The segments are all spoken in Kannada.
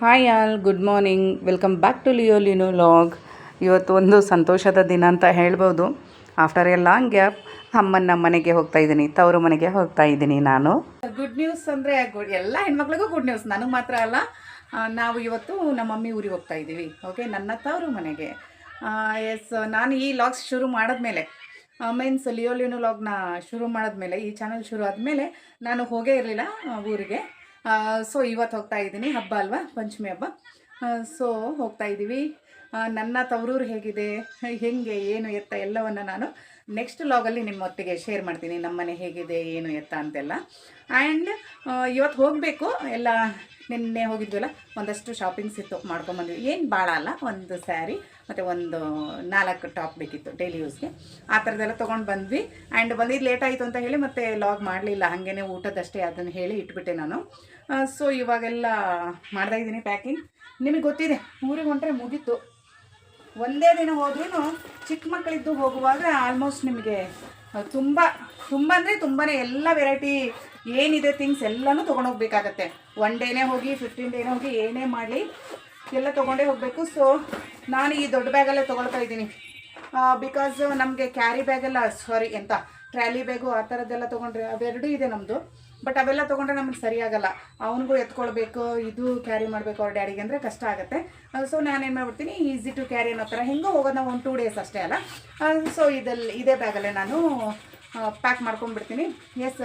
Hi all, good morning. Welcome back to Leo Lino log. ಇವತ್ತು ಒಂದು ಸಂತೋಷದ ದಿನ ಅಂತ ಹೇಳ್ಬೋದು. ಆಫ್ಟರ್ ಎ ಲಾಂಗ್ ಗ್ಯಾಪ್ ಅಮ್ಮನ ಮನೆಗೆ ಹೋಗ್ತಾ ಇದ್ದೀನಿ, ತವರು ಮನೆಗೆ ಹೋಗ್ತಾ ಇದ್ದೀನಿ ನಾನು. ಗುಡ್ ನ್ಯೂಸ್ ಅಂದರೆ ಎಲ್ಲ ಹೆಣ್ಮಕ್ಳಿಗೂ ಗುಡ್ ನ್ಯೂಸ್ ನನಗೆ ಮಾತ್ರ ಅಲ್ಲ ನಾವು ಇವತ್ತು ನಮ್ಮ ಮಮ್ಮಿ ಊರಿಗೆ ಹೋಗ್ತಾ ಇದ್ದೀವಿ ಓಕೆ ನನ್ನ ತವರು ಮನೆಗೆ. ಎಸ್ ನಾನು ಈ ಲಾಗ್ಸ್ ಶುರು ಮಾಡಿದ್ಮೇಲೆ ಮೀನ್ಸ್ ಲಿಯೋ ಲಿನೋ ಲಾಗ್ನ ಶುರು ಮಾಡಿದ್ಮೇಲೆ, ಈ ಚಾನಲ್ ಶುರು ಆದಮೇಲೆ ನಾನು ಹೋಗೇ ಇರಲಿಲ್ಲ ಊರಿಗೆ. ಸೊ ಇವತ್ತು ಹೋಗ್ತಾ ಇದ್ದೀನಿ, ಹಬ್ಬ ಅಲ್ವಾ, ಪಂಚಮಿ ಹಬ್ಬ. ಸೊ ಹೋಗ್ತಾ ಇದ್ದೀವಿ. ನನ್ನ ತವರೂರು ಹೇಗಿದೆ, ಹೆಂಗೆ, ಏನು ಎತ್ತ, ಎಲ್ಲವನ್ನು ನಾನು ನೆಕ್ಸ್ಟ್ ಲಾಗಲ್ಲಿ ನಿಮ್ಮ ಒಟ್ಟಿಗೆ ಶೇರ್ ಮಾಡ್ತೀನಿ, ನಮ್ಮನೆ ಹೇಗಿದೆ, ಏನು ಎತ್ತ ಅಂತೆಲ್ಲ. ಆ್ಯಂಡ್ ಇವತ್ತು ಹೋಗಬೇಕು, ಎಲ್ಲ ನಿನ್ನೆ ಹೋಗಿದ್ವಲ್ಲ, ಒಂದಷ್ಟು ಶಾಪಿಂಗ್ಸ್ ಇತ್ತು ಮಾಡ್ಕೊಂಬಂದ್ವಿ. ಏನು ಭಾಳ ಅಲ್ಲ, ಒಂದು ಸ್ಯಾರಿ ಮತ್ತು ಒಂದು ನಾಲ್ಕು ಟಾಪ್ ಬೇಕಿತ್ತು ಡೈಲಿ ಯೂಸ್ಗೆ ಆ ಥರದ್ದೆಲ್ಲ ತೊಗೊಂಡು ಬಂದ್ವಿ. ಆ್ಯಂಡ್ ಬಂದಿದ್ದು ಲೇಟ್ ಆಯಿತು ಅಂತ ಹೇಳಿ ಮತ್ತೆ ಲಾಗ್ ಮಾಡಲಿಲ್ಲ. ಹಾಗೇನೆ ಊಟದಷ್ಟೇ ಅದನ್ನು ಹೇಳಿ ಇಟ್ಬಿಟ್ಟೆ ನಾನು. ಸೊ ಇವಾಗೆಲ್ಲ ಮಾಡ್ತಾ ಇದ್ದೀನಿ ಪ್ಯಾಕಿಂಗ್ ನಿಮಗೆ ಗೊತ್ತಿದೆ, ಊರಿಗೆ ಹೊಂಟ್ರೆ ಮುಗೀತು. ಒಂದೇ ದಿನ ಹೋದ್ರೂ ಚಿಕ್ಕ ಮಕ್ಕಳಿದ್ದು ಹೋಗುವಾಗ ಆಲ್ಮೋಸ್ಟ್ ನಿಮಗೆ ತುಂಬ ತುಂಬ ಅಂದರೆ ತುಂಬಾ ಎಲ್ಲ ವೆರೈಟಿ ಏನಿದೆ ಥಿಂಗ್ಸ್ ಎಲ್ಲನೂ ತೊಗೊಂಡೋಗ್ಬೇಕಾಗತ್ತೆ. ಒನ್ ಡೇನೇ ಹೋಗಿ ಫಿಫ್ಟೀನ್ ಡೇನೇ ಹೋಗಿ, ಏನೇ ಮಾಡಲಿ, ಎಲ್ಲ ತೊಗೊಂಡೇ ಹೋಗಬೇಕು. ಸೊ ನಾನು ಈ ದೊಡ್ಡ ಬ್ಯಾಗಲ್ಲೇ ತೊಗೊಳ್ತಾ ಇದ್ದೀನಿ. ಬಿಕಾಸ್ ನಮಗೆ ಕ್ಯಾರಿ ಬ್ಯಾಗೆಲ್ಲ ಸಾರಿ ಎಂತ ಟ್ರ್ಯಾಲಿ ಬ್ಯಾಗು ಆ ಥರದ್ದೆಲ್ಲ ತೊಗೊಂಡ್ರೆ ಅವೆರಡೂ ಇದೆ ನಮ್ಮದು ಬಟ್ ಅವೆಲ್ಲ ತೊಗೊಂಡ್ರೆ ನಮಗೆ ಸರಿಯಾಗಲ್ಲ. ಅವನಿಗೂ ಎತ್ಕೊಳ್ಬೇಕು, ಇದು ಕ್ಯಾರಿ ಮಾಡಬೇಕು ಅವ್ರ ಡ್ಯಾಡಿಗೆ ಅಂದರೆ ಕಷ್ಟ ಆಗುತ್ತೆ. ಸೊ ನಾನೇನು ಮಾಡ್ಬಿಡ್ತೀನಿ ಈಸಿ ಟು ಕ್ಯಾರಿ ಅನ್ನೋ ಥರ ಹೆಂಗೋ ಹೋಗೋದು ನಾವು ಒಂದು ಟೂ ಡೇಸ್ ಅಷ್ಟೇ ಅಲ್ಲ. ಸೊ ಇದಲ್ಲಿ ಇದೇ ಬ್ಯಾಗಲ್ಲೇ ನಾನು ಪ್ಯಾಕ್ ಮಾಡ್ಕೊಂಡ್ಬಿಡ್ತೀನಿ. ಎಸ್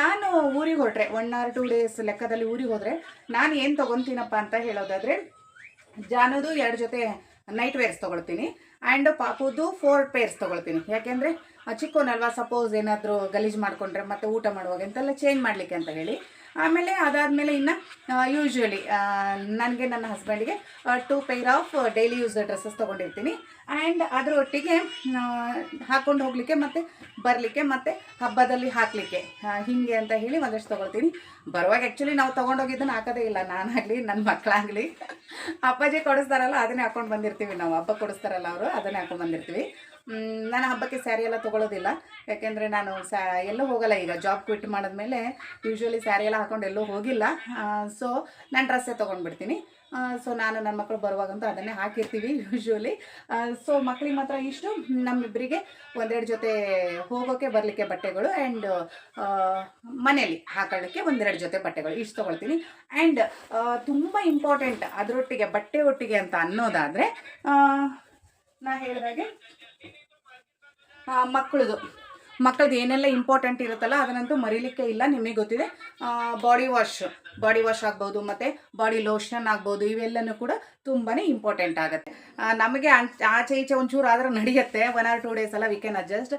ನಾನು ಊರಿಗೆ ಹೊರಟ್ರೆ ಒನ್ ಆರ್ ಟೂ ಡೇಸ್ ಲೆಕ್ಕದಲ್ಲಿ ಊರಿಗೆ ಹೋದರೆ, ನಾನು ಏನು ತೊಗೊತೀನಪ್ಪ ಅಂತ ಹೇಳೋದಾದರೆ, ಜಾನದು ಎರಡು ಜೊತೆ ನೈಟ್ ವೇರ್ಸ್ ತೊಗೊಳ್ತೀನಿ. ಆ್ಯಂಡ್ ಪಾಪುದು ಫೋರ್ ಪೇರ್ಸ್ ತೊಗೊಳ್ತೀನಿ. ಯಾಕೆಂದರೆ ಚಿಕ್ಕೋನಲ್ವಾ ಸಪೋಸ್ ಏನಾದರೂ ಗಲೀಜು ಮಾಡಿಕೊಂಡ್ರೆ ಮತ್ತೆ ಊಟ ಮಾಡುವಾಗ ಅಂತೆಲ್ಲ ಚೇಂಜ್ ಮಾಡಲಿಕ್ಕೆ ಅಂತ ಹೇಳಿ. ಆಮೇಲೆ ಅದಾದಮೇಲೆ ಇನ್ನು ಯೂಶ್ವಲಿ ನನಗೆ ನನ್ನ ಹಸ್ಬೆಂಡಿಗೆ two pair of daily use dresses ತೊಗೊಂಡಿರ್ತೀನಿ. And ಅದರ ಒಟ್ಟಿಗೆ ಹಾಕ್ಕೊಂಡು ಹೋಗಲಿಕ್ಕೆ ಮತ್ತು ಬರಲಿಕ್ಕೆ ಮತ್ತು ಹಬ್ಬದಲ್ಲಿ ಹಾಕಲಿಕ್ಕೆ. ಹೀಗೆ ಅಂತ ಹೇಳಿ ಒಂದಷ್ಟು ತೊಗೊಳ್ತೀನಿ. ಬರುವಾಗ ಆ್ಯಕ್ಚುಲಿ ನಾವು ತೊಗೊಂಡೋಗಿದ್ದನ್ನು ಹಾಕೋದೇ ಇಲ್ಲ. ನಾನಾಗಲಿ ನನ್ನ ಮಕ್ಕಳಾಗಲಿ ಅಪ್ಪಾಜಿ ಕೊಡಿಸ್ತಾರಲ್ಲ, ಅದನ್ನೇ ಹಾಕ್ಕೊಂಡು ಬಂದಿರ್ತೀವಿ ನಾವು. ಹಬ್ಬ ಕೊಡಿಸ್ತಾರಲ್ಲ ಅವರು, ಅದನ್ನೇ ಹಾಕೊಂಡು ಬಂದಿರ್ತೀವಿ. ನಾನು ಹಬ್ಬಕ್ಕೆ ಸ್ಯಾರಿ ಎಲ್ಲ ತೊಗೊಳೋದಿಲ್ಲ. ಯಾಕೆಂದರೆ ನಾನು ಸ್ಯಾ ಎಲ್ಲೂ ಹೋಗಲ್ಲ ಈಗ. ಜಾಬ್ ಕ್ವಿಟ್ ಮಾಡಿದ್ಮೇಲೆ ಯೂಶ್ವಲಿ ಸ್ಯಾರಿ ಎಲ್ಲ ಹಾಕೊಂಡು ಎಲ್ಲೂ ಹೋಗಿಲ್ಲ. ಸೊ ನಾನು ಡ್ರೆಸ್ಸೇ ತೊಗೊಂಡ್ಬಿಡ್ತೀನಿ. ಸೊ ನಾನು ನನ್ನ ಮಕ್ಕಳು ಬರುವಾಗಂತೂ ಅದನ್ನೇ ಹಾಕಿರ್ತೀವಿ ಯೂಶ್ವಲಿ ಸೊ ಮಕ್ಳಿಗೆ ಮಾತ್ರ ಇಷ್ಟು. ನಮ್ಮಿಬ್ಬರಿಗೆ ಒಂದೆರಡು ಜೊತೆ ಹೋಗೋಕ್ಕೆ ಬರಲಿಕ್ಕೆ ಬಟ್ಟೆಗಳು ಆ್ಯಂಡ್ ಮನೇಲಿ ಹಾಕೊಳ್ಳಿಕ್ಕೆ ಒಂದೆರಡು ಜೊತೆ ಬಟ್ಟೆಗಳು ಇಷ್ಟು ತೊಗೊಳ್ತೀನಿ. ಆ್ಯಂಡ್ ತುಂಬ ಇಂಪಾರ್ಟೆಂಟ್ ಅದರೊಟ್ಟಿಗೆ ಬಟ್ಟೆ ಒಟ್ಟಿಗೆ ಅಂತ ಅನ್ನೋದಾದರೆ ನಾ ಹೇಳಿದಾಗೆ ಮಕ್ಕಳದು. ಮಕ್ಕಳದ್ದು ಏನೆಲ್ಲ ಇಂಪಾರ್ಟೆಂಟ್ ಇರುತ್ತಲ್ಲ ಅದನ್ನಂತೂ ಮರೀಲಿಕ್ಕೆ ಇಲ್ಲ, ನಿಮಗೆ ಗೊತ್ತಿದೆ. ಬಾಡಿ ವಾಶ್ ಬಾಡಿ ವಾಶ್ ಆಗ್ಬೋದು, ಮತ್ತು ಬಾಡಿ ಲೋಷನ್ ಆಗ್ಬೋದು, ಇವೆಲ್ಲನೂ ಕೂಡ ತುಂಬಾ ಇಂಪಾರ್ಟೆಂಟ್ ಆಗುತ್ತೆ. ನಮಗೆ ಆಚೆ ಈಚೆ ಒಂಚೂರು ಆದರೆ ನಡೆಯುತ್ತೆ ಒನ್ ಆರ್ ಟೂ ಡೇಸ್ ಎಲ್ಲ ವಿ ಕ್ಯಾನ್ ಅಡ್ಜಸ್ಟ್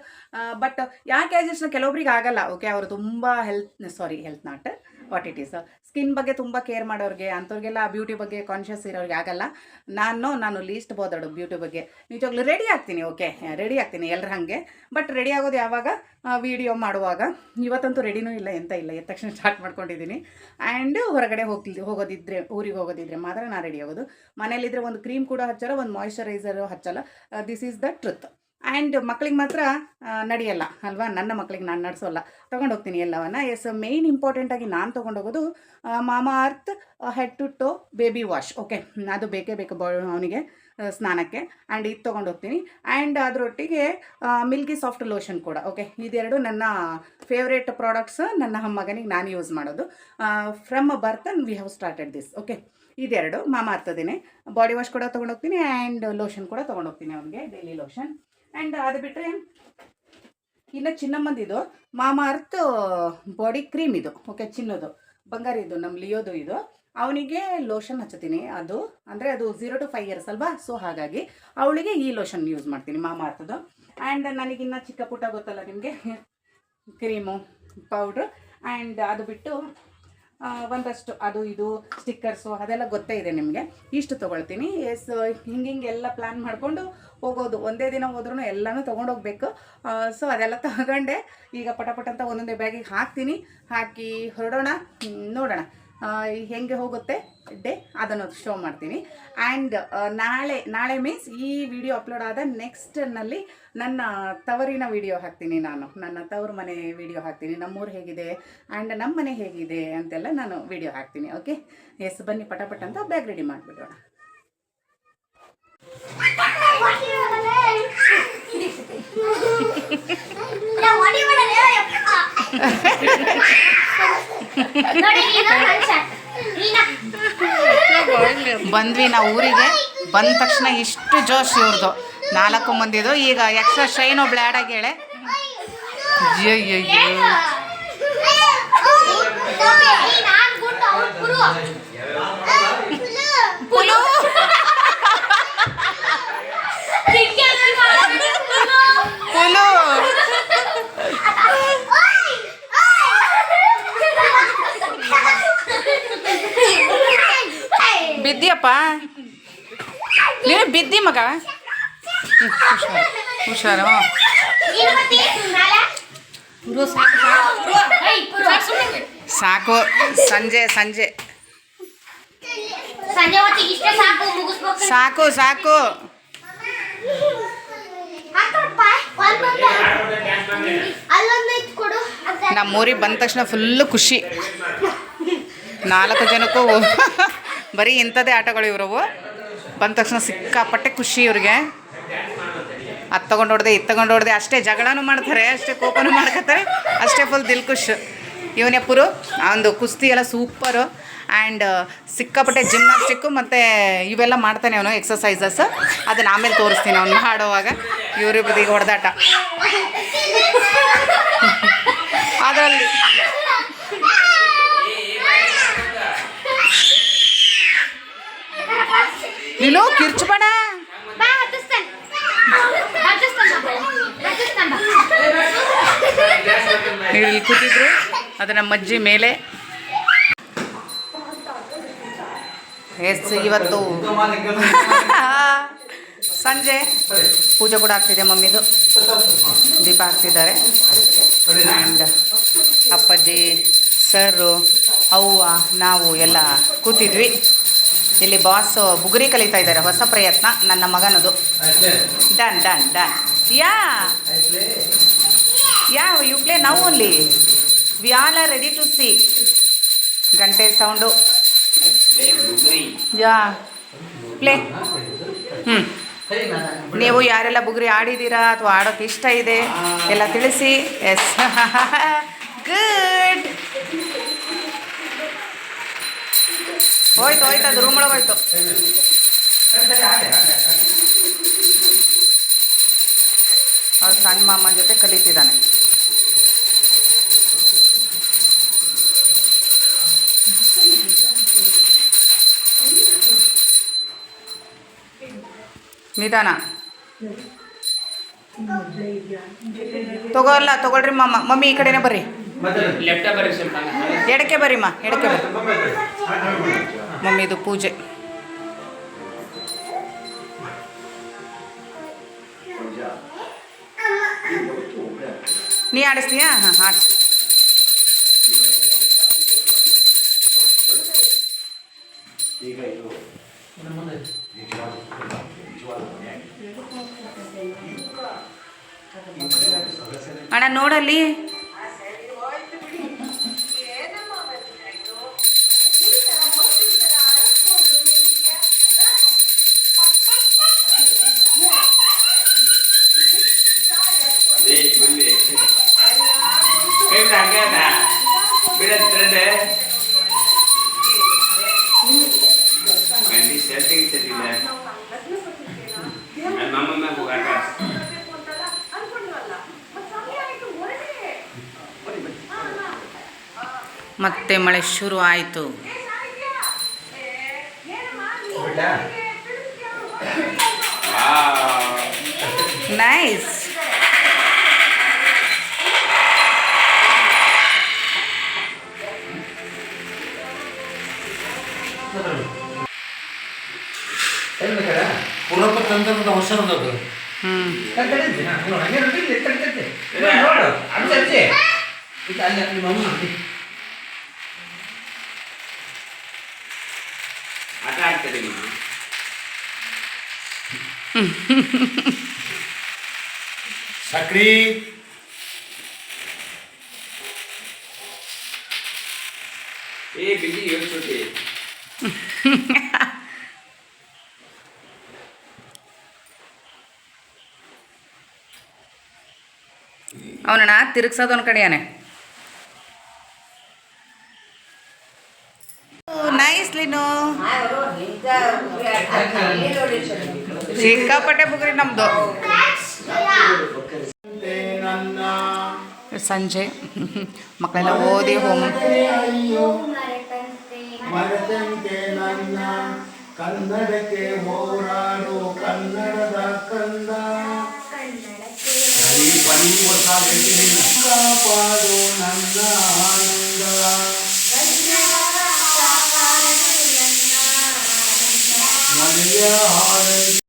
ಬಟ್ ಯಾಕೆ ಅಡ್ಜಸ್ಟ್ ಕೆಲವೊಬ್ರಿಗೆ ಆಗಲ್ಲ ಓಕೆ ಅವರು ತುಂಬ health sorry health not what it is skin ಬಗ್ಗೆ ತುಂಬ ಕೇರ್ ಮಾಡೋರಿಗೆ, ಅಂಥವ್ರಿಗೆಲ್ಲ ಬ್ಯೂಟಿ ಬಗ್ಗೆ ಕಾನ್ಷಿಯಸ್ ಇರೋರಿಗೆ ಆಗಲ್ಲ. ನಾನು ನಾನು ಲೀಸ್ಟ್ ಬೋದಾಡು ಬ್ಯೂಟಿ ಬಗ್ಗೆ. ನಿಜವಾಗ್ಲೂ ರೆಡಿ ಆಗ್ತೀನಿ ಓಕೆ ರೆಡಿ ಆಗ್ತೀನಿ ಎಲ್ಲರ ಹಾಗೆ. ಬಟ್ ರೆಡಿ ಆಗೋದು ಯಾವಾಗ? ವಿಡಿಯೋ ಮಾಡುವಾಗ. ಇವತ್ತಂತೂ ರೆಡಿನೂ ಇಲ್ಲ, ಎಂತ ಇಲ್ಲ. ಎದ್ದ ತಕ್ಷಣ ಸ್ಟಾರ್ಟ್ ಮಾಡ್ಕೊಂಡಿದ್ದೀನಿ ಆ್ಯಂಡ್ ಹೊರಗಡೆ ಹೋಗ್ತಿ ಹೋಗೋದಿದ್ರೆ, ಊರಿಗೆ ಹೋಗೋದಿದ್ರೆ ಮಾತ್ರ ನಾನು ರೆಡಿ ಆಗೋದು. ಮನೇಲಿದ್ರೆ ಒಂದು ಕ್ರೀಮ್ ಕೂಡ ಹಚ್ಚಲ್ಲ, ಒಂದು moisturiser ಹಚ್ಚಲ್ಲ. This is the truth and ಮಕ್ಳಿಗೆ ಮಾತ್ರ ನಡೆಯಲ್ಲ, ಅಲ್ವಾ? ನನ್ನ ಮಕ್ಕಳಿಗೆ ನಾನು ನಡೆಸೋಲ್ಲ. ತೊಗೊಂಡು ಹೋಗ್ತೀನಿ ಎಲ್ಲವನ್ನ ಎಸ್ ಮೇನ್ ಇಂಪಾರ್ಟೆಂಟಾಗಿ ನಾನು ತೊಗೊಂಡೋಗೋದು Mamaearth head to toe baby wash okay ಅದು ಬೇಕೇ ಬೇಕು ಬಾ, ಅವನಿಗೆ ಸ್ನಾನಕ್ಕೆ. ಆ್ಯಂಡ್ ಇದು ತೊಗೊಂಡು ಹೋಗ್ತೀನಿ ಆ್ಯಂಡ್ ಅದರೊಟ್ಟಿಗೆ ಮಿಲ್ಕಿ ಸಾಫ್ಟ್ ಲೋಷನ್ ಕೂಡ. ಓಕೆ ಇದೆರಡು ನನ್ನ ಫೇವ್ರೇಟ್ ಪ್ರಾಡಕ್ಟ್ಸ್ ನನ್ನ ಮಗನಿಗೆ ನಾನು ಯೂಸ್ ಮಾಡೋದು. From birth we have started this okay ಇದೆರಡು. ಮಾಮ ಅರ್ಥದೇನೆ ಬಾಡಿ ವಾಶ್ ಕೂಡ ತೊಗೊಂಡೋಗ್ತೀನಿ. ಆ್ಯಂಡ್ ಲೋಷನ್ ಕೂಡ ತೊಗೊಂಡೋಗ್ತೀನಿ ಅವನಿಗೆ. ಡೈಲಿ ಲೋಷನ್ ಆ್ಯಂಡ್ ಅದು ಬಿಟ್ಟರೆ ಇನ್ನು ಚಿನ್ನಮ್ಮಂದಿದು. ಮಾಮ ಅರ್ತ್ ಬಾಡಿ ಕ್ರೀಮ್ ಇದು. ಓಕೆ ಚಿನ್ನದು. ಬಂಗಾರ ಇದು ನಮ್ಮ ಲಿಯೋದು ಇದು. ಅವನಿಗೆ ಲೋಷನ್ ಹಚ್ಚತೀನಿ. ಅದು ಅಂದರೆ ಅದು ಝೀರೋ ಟು ಫೈವ್ ಇಯರ್ಸ್ ಅಲ್ವಾ? ಸೊ ಹಾಗಾಗಿ ಅವಳಿಗೆ ಈ ಲೋಷನ್ ಯೂಸ್ ಮಾಡ್ತೀನಿ ಮಾಮ ಅರ್ಥದ್ದು ಆ್ಯಂಡ್ ನನಗಿನ್ನ ಚಿಕ್ಕ ಪುಟ್ಟ ಗೊತ್ತಲ್ಲ ನಿಮಗೆ? ಕ್ರೀಮು ಪೌಡ್ರು ಆ್ಯಂಡ್ ಅದು ಬಿಟ್ಟು ಒಂದಷ್ಟು ಅದು ಇದು ಸ್ಟಿಕ್ಕರ್ಸು ಅದೆಲ್ಲ ಗೊತ್ತೇ ಇದೆ ನಿಮಗೆ. ಇಷ್ಟು ತೊಗೊಳ್ತೀನಿ. ಎಸ್ ಹಿಂಗೆ ಹಿಂಗೆಲ್ಲ ಪ್ಲ್ಯಾನ್ ಮಾಡಿಕೊಂಡು ಹೋಗೋದು. ಒಂದೇ ದಿನ ಹೋದ್ರೂ ಎಲ್ಲನೂ ತೊಗೊಂಡೋಗ್ಬೇಕು. ಸೊ ಅದೆಲ್ಲ ತಗೊಂಡೆ. ಈಗ ಪಟಪಟ ಪಟ ಅಂತ ಒಂದೊಂದೇ ಬ್ಯಾಗಿಗೆ ಹಾಕ್ತೀನಿ. ಹಾಕಿ ಹೊರಡೋಣ. ನೋಡೋಣ. ಹೆಂಗೆ ಹೋಗುತ್ತೆ? ಡೇ ಅದನ್ನು ಶೋ ಮಾಡ್ತೀನಿ. ಆ್ಯಂಡ್ ನಾಳೆ ನಾಳೆ ಮೀನ್ಸ್ ಈ ವಿಡಿಯೋ ಅಪ್ಲೋಡ್ ಆದ ನೆಕ್ಸ್ಟ್ನಲ್ಲಿ ನನ್ನ ತವರಿನ ವಿಡಿಯೋ ಹಾಕ್ತೀನಿ ನಾನು. ನನ್ನ ತವರು ಮನೆ ವಿಡಿಯೋ ಹಾಕ್ತೀನಿ. ನಮ್ಮೂರು ಹೇಗಿದೆ? ಆ್ಯಂಡ್ ನಮ್ಮ ಮನೆ ಹೇಗಿದೆ? ಅಂತೆಲ್ಲ ನಾನು ವಿಡಿಯೋ ಹಾಕ್ತೀನಿ ಓಕೆ ಎಸ್ ಬನ್ನಿ ಪಟಪಟ ಅಂತ ಬ್ಯಾಗ್ ರೆಡಿ ಮಾಡಿಬಿಡೋಣ. ಬಂದ್ವಿ ನಾವು ಊರಿಗೆ. ಬಂದ ತಕ್ಷಣ ಇಷ್ಟು ಜೋಶ್ ಇವ್ರದ್ದು ನಾಲ್ಕು ಮಂದಿದು. ಈಗ ಎಕ್ಸ್ಟ್ರಾ ಶೈನ್ ಒಬ್ಳು ಆ್ಯಡ್ ಆಗ್ಯಾಳೆ ಅಯ್ಯಯ್ಯಯ್ಯೋ. ಪುಲು ಪುಲು. ಬಿದ್ದಿಯಪ್ಪ ನೀನು ಬಿದ್ದಿ ಮಗ. ಹುಷಾರು ಹುಷಾರು ಸಾಕು ಸಂಜೆ ಸಂಜೆ. ಸಾಕು ಸಾಕು ನಮ್ಮೂರಿಗೆ ಬಂದ ತಕ್ಷಣ ಫುಲ್ಲು ಖುಷಿ. ನಾಲ್ಕು ಜನಕ್ಕೂ. ಬರೀ ಇಂಥದ್ದೇ ಆಟಗಳು ಇವ್ರವು. ಬಂದ ತಕ್ಷಣ ಸಿಕ್ಕಾಪಟ್ಟೆ ಖುಷಿ ಇವ್ರಿಗೆ. ಅದು ತಗೊಂಡು ಹೊಡೆದೆ, ಇದು ತಗೊಂಡು ಹೊಡೆದೆ, ಅಷ್ಟೇ ಜಗಳನೂ ಮಾಡ್ತಾರೆ, ಅಷ್ಟೇ ಕೋಪನೂ ಮಾಡ್ಕೊತಾರೆ, ಅಷ್ಟೇ ಫುಲ್ ದಿಲ್ ಖುಷ್. ಇವನೇ ಒಂದು ಕುಸ್ತಿ ಎಲ್ಲ ಸೂಪರು ಆ್ಯಂಡ್ ಸಿಕ್ಕಾಪಟ್ಟೆ ಜಿಮ್ನಾಸ್ಟಿಕ್ಕು ಮತ್ತು ಇವೆಲ್ಲ ಮಾಡ್ತಾನೆ ಅವನು ಎಕ್ಸಸೈಸಸ್ ಅದನ್ನು ಆಮೇಲೆ ತೋರಿಸ್ತೀನಿ ಅವನು ಮಾಡುವಾಗ ಇವರಿಬ್ಬರು ಈಗ ಹೊಡೆದಾಟ ಅದರಲ್ಲಿ ನೀನು ಕಿರ್ಚ್ಬೇಡ ಬಾ ಹತ್ತಿಸ್ತಾನೆ ಹತ್ತಿಸ್ತಾನೆ ಬಾ. ಹತ್ತಿಸ್ತಾನೆ ಬಾ. ನೀವು ಇಲ್ಲಿ ಕೂತಿದ್ರು ಅದು ಮಜ್ಜಿ ಮೇಲೆ. ಎಸ್ ಇವತ್ತು ಸಂಜೆ ಪೂಜೆ ಕೂಡ ಆಗ್ತಿದೆ ಮಮ್ಮಿದು. ದೀಪ ಹಾಕ್ತಿದ್ದಾರೆ. ಆ್ಯಂಡ್ ಅಪ್ಪಾಜಿ ಸರು ಅವ್ವ, ನಾವು ಎಲ್ಲ ಕೂತಿದ್ವಿ. ಇಲ್ಲಿ ಬಾಸ್ ಬುಗುರಿ ಕಲಿತಾ ಇದ್ದಾರೆ, ಹೊಸ ಪ್ರಯತ್ನ, ನನ್ನ ಮಗನದು. Done done done yeah yeah you play now only we all are ready to see ಗಂಟೆ ಸೌಂಡು ಯಾ ಪ್ಲೇ ಹ್ಞೂ ನೀವು ಯಾರೆಲ್ಲ ಬುಗುರಿ ಆಡಿದ್ದೀರಾ ಅಥವಾ ಆಡೋಕೆ ಇಷ್ಟ ಇದೆ, ಎಲ್ಲ ತಿಳಿಸಿ. ಎಸ್ ಗುಡ್ ಹೋಯ್ತು ಹೋಯ್ತು, ಅದು ರೂಮ್ ಒಳಗೆ ಹೋಯ್ತು. ಅವ್ರು ಸಣ್ಣ ಮಾಮನ ಜೊತೆ ಕಲಿತಿದ್ದಾನೆ. ನಿಧಾನ. ತಗೋಲ್ಲ ತಗೊಳ್ರಿ ಮಮ್ಮ ಮಮ್ಮಿ ಈ ಕಡೆನೇ ಬರ್ರಿ. ಲೆಫ್ಟ ಬರ್ರಿ ಸ್ವಲ್ಪ. ಎಡಕ್ಕೆ ಬರ್ರಿಮ್ಮ ಎಡಕ್ಕೆ ಬರ್ರಿ. ಮಮ್ಮಿದು ಪೂಜೆ. ನೀ ಆಡಿಸ್ತೀಯಾ? ಹಾಂ ಆಡ್ಸು. ಅಣ್ಣ ನೋಡಲ್ಲಿ? ಮತ್ತೆ ಮಳೆ ಶುರು ಆಯಿತು. ನೈಸ್ ಪೂರ್ವಕ ತಂತ್ರದ ಹೊಸರದದು ಹ್ಞೂ ಆಟ ಆಡ್ತಾರೆ ನೀವು ಸಕ್ರಿ ಏ ಬಿಜಿ ಏಳು ಚೋಟಿ ಅವನಣ್ಣ ತಿರುಗ್ಸೋದು ಒಂದು ಸಿಕ್ಕಾಪಟ್ಟೆ ಬುಗ್ರಿ ನಮ್ಮದು ನನ್ನ ಸಂಜೆ. ಮಕ್ಕಳೆಲ್ಲ ಓದಿ ಹೋಮ್. ಕನ್ನಡಕ್ಕೆ ಹೋರಾಡು ಕನ್ನಡದ ಕಂದ. ಕಾಪಾಡು ನನ್ನ ಆನಂದ. ಮನೆಯ ಹಾಡೈ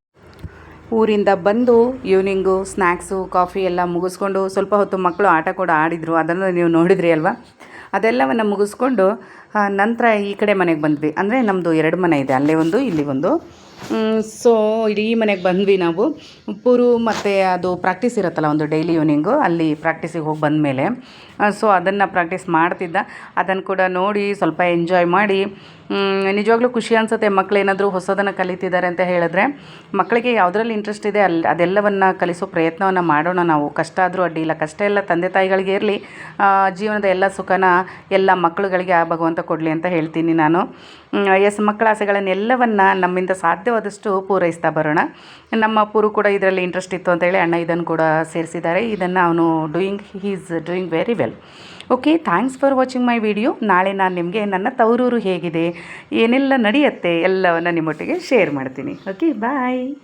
ಊರಿಂದ ಬಂದು ಈವ್ನಿಂಗು ಸ್ನ್ಯಾಕ್ಸು ಕಾಫಿ ಎಲ್ಲ ಮುಗಿಸ್ಕೊಂಡು ಸ್ವಲ್ಪ ಹೊತ್ತು ಮಕ್ಕಳು ಆಟ ಕೂಡ ಆಡಿದರು. ಅದನ್ನು ನೀವು ನೋಡಿದ್ರಿ ಅಲ್ವಾ? ಅದೆಲ್ಲವನ್ನು ಮುಗಿಸ್ಕೊಂಡು ನಂತರ ಈ ಕಡೆ ಮನೆಗೆ ಬಂದ್ವಿ. ಅಂದರೆ ನಮ್ಮದು ಎರಡು ಮನೆ ಇದೆ. ಅಲ್ಲೇ ಒಂದು, ಇಲ್ಲಿ ಒಂದು. ಸೊ ಇಡೀ ಮನೆಗೆ ಬಂದ್ವಿ ನಾವು. ಪೂರು ಮತ್ತು ಅದು ಪ್ರಾಕ್ಟೀಸ್ ಇರುತ್ತಲ್ಲ ಒಂದು ಡೈಲಿ ಈವ್ನಿಂಗು ಅಲ್ಲಿ ಪ್ರಾಕ್ಟೀಸಿಗೆ ಹೋಗಿ ಬಂದ ಮೇಲೆ ಸೊ ಅದನ್ನು ಪ್ರಾಕ್ಟೀಸ್ ಮಾಡ್ತಿದ್ದ. ಅದನ್ನು ಕೂಡ ನೋಡಿ ಸ್ವಲ್ಪ ಎಂಜಾಯ್ ಮಾಡಿ ನಿಜವಾಗ್ಲೂ ಖುಷಿ ಅನಿಸುತ್ತೆ. ಮಕ್ಕಳು ಏನಾದರೂ ಹೊಸದನ್ನು ಕಲಿತಿದ್ದಾರೆ ಅಂತ ಹೇಳಿದ್ರೆ ಮಕ್ಕಳಿಗೆ ಯಾವುದ್ರಲ್ಲಿ ಇಂಟ್ರೆಸ್ಟ್ ಇದೆ ಅಲ್ಲಿ ಅದೆಲ್ಲವನ್ನು ಕಲಿಸೋ ಪ್ರಯತ್ನವನ್ನು ಮಾಡೋಣ ನಾವು. ಕಷ್ಟ ಆದರೂ ಅಡ್ಡಿಯಿಲ್ಲ ಕಷ್ಟ ಎಲ್ಲ ತಂದೆ ತಾಯಿಗಳಿಗೆ ಇರಲಿ. ಜೀವನದ ಎಲ್ಲ ಸುಖನ ಎಲ್ಲ ಮಕ್ಕಳುಗಳಿಗೆ ಆ ಭಗವಂತ ಕೊಡಲಿ ಅಂತ ಹೇಳ್ತೀನಿ ನಾನು. ಎಸ್, ಮಕ್ಕಳ ಆಸೆಗಳನ್ನೆಲ್ಲವನ್ನು ನಮ್ಮಿಂದ ಸಾಧ್ಯವಾದಷ್ಟು ಪೂರೈಸ್ತಾ ಬರೋಣ. ನಮ್ಮ ಪೂರು ಕೂಡ ಇದರಲ್ಲಿ ಇಂಟ್ರೆಸ್ಟ್ ಇತ್ತು ಅಂತೇಳಿ ಅಣ್ಣ ಇದನ್ನು ಕೂಡ ಸೇರಿಸಿದ್ದಾರೆ. ಇದನ್ನು ಅವನು doing he is doing very well okay thanks for watching my video ನಾಳೆ ನಾನು ನಿಮಗೆ ನನ್ನ ತವರೂರು ಹೇಗಿದೆ. ಏನೆಲ್ಲ ನಡೆಯುತ್ತೆ ಎಲ್ಲವನ್ನು ನಿಮ್ಮೊಟ್ಟಿಗೆ ಶೇರ್ ಮಾಡ್ತೀನಿ. Okay bye